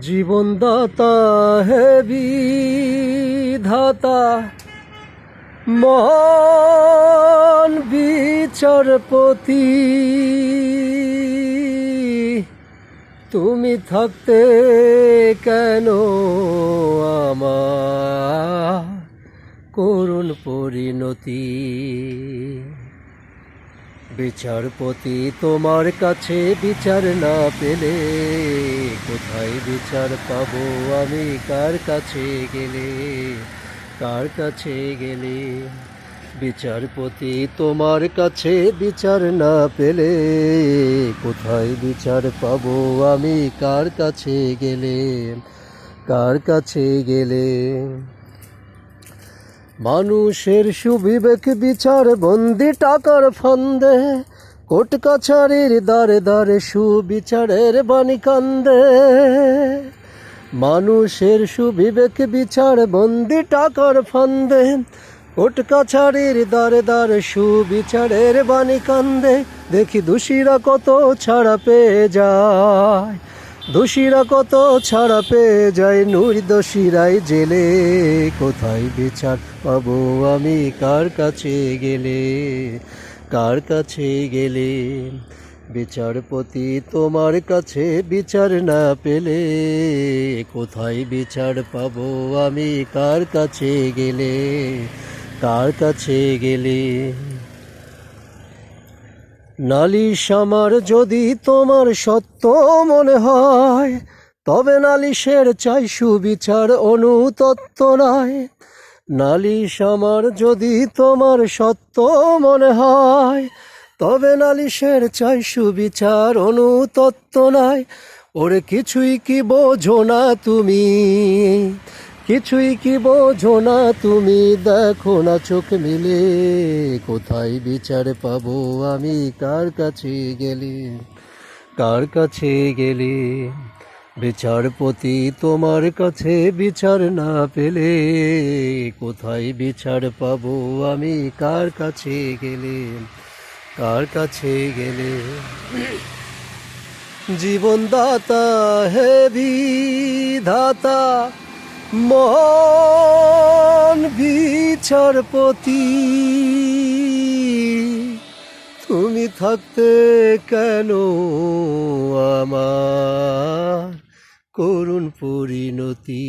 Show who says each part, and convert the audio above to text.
Speaker 1: জীবনদাতা হে বিধাতা, মহান বিচারপতি। তুমি থাকতে কেন আমার করুণ পরিণতি? বিচারপতি তোমার কাছে বিচার না পেলে কোথায় বিচার পাবো আমি? কার কাছে গেলে? কার কাছে গেলে? বিচারপতি তোমার কাছে বিচার না পেলে কোথায় বিচার পাবো আমি? কার কাছে গেলে? কার কাছে গেলে? মানুষের সুবিবেক বিচার বন্দি টাকার ফন্দে কোট কাছারির দারে দারে সুবিচারের বাণী কান্দে। মানুষের সুবিবেক বিচার বন্দি টাকার ফন্দে। কোট কাছারির দারে দারে সুবিচারের বাণী কান্দে। দেখি দোষীরা কত ছাড়া পেয়ে যায়। দোষীরা কত ছাড়া পেয়ে যায়। নির্দোষীরাই জেলে। কোথায় বিচার পাবো আমি? কার কাছে গেলে? কার কাছে গেলে? বিচারপতি তোমার কাছে বিচার না পেলে কোথায় বিচার পাবো আমি? কার কাছে গেলে? কার কাছে গেলে? নালিশ আমার যদি তোমার সত্য মনে হয়, তবে নালিশের চাই সুবিচার অনুতত্ত্ব নয়। নালিশ আমার যদি তোমার সত্য মনে হয়, তবে নালিশের চাই সুবিচার অনুতত্ত্ব নাই। ওরে কিছুই কি বোঝো না তুমি? কিছুই কি বোঝো না তুমি? দেখো না চোখ মিলে, কোথায় বিচার পাবো আমি? কার কাছে গেলে? কার কাছে গেলে? বিচারপতি তোমার কাছে বিচার না পেলে কোথায় বিচার পাবো আমি? কার কাছে গেলে? কার কাছে গেলে? জীবনদাতা হে বিধাতা মন বিচারপতি, তুমি থাকতে কেন আমার করুণ পরিণতি।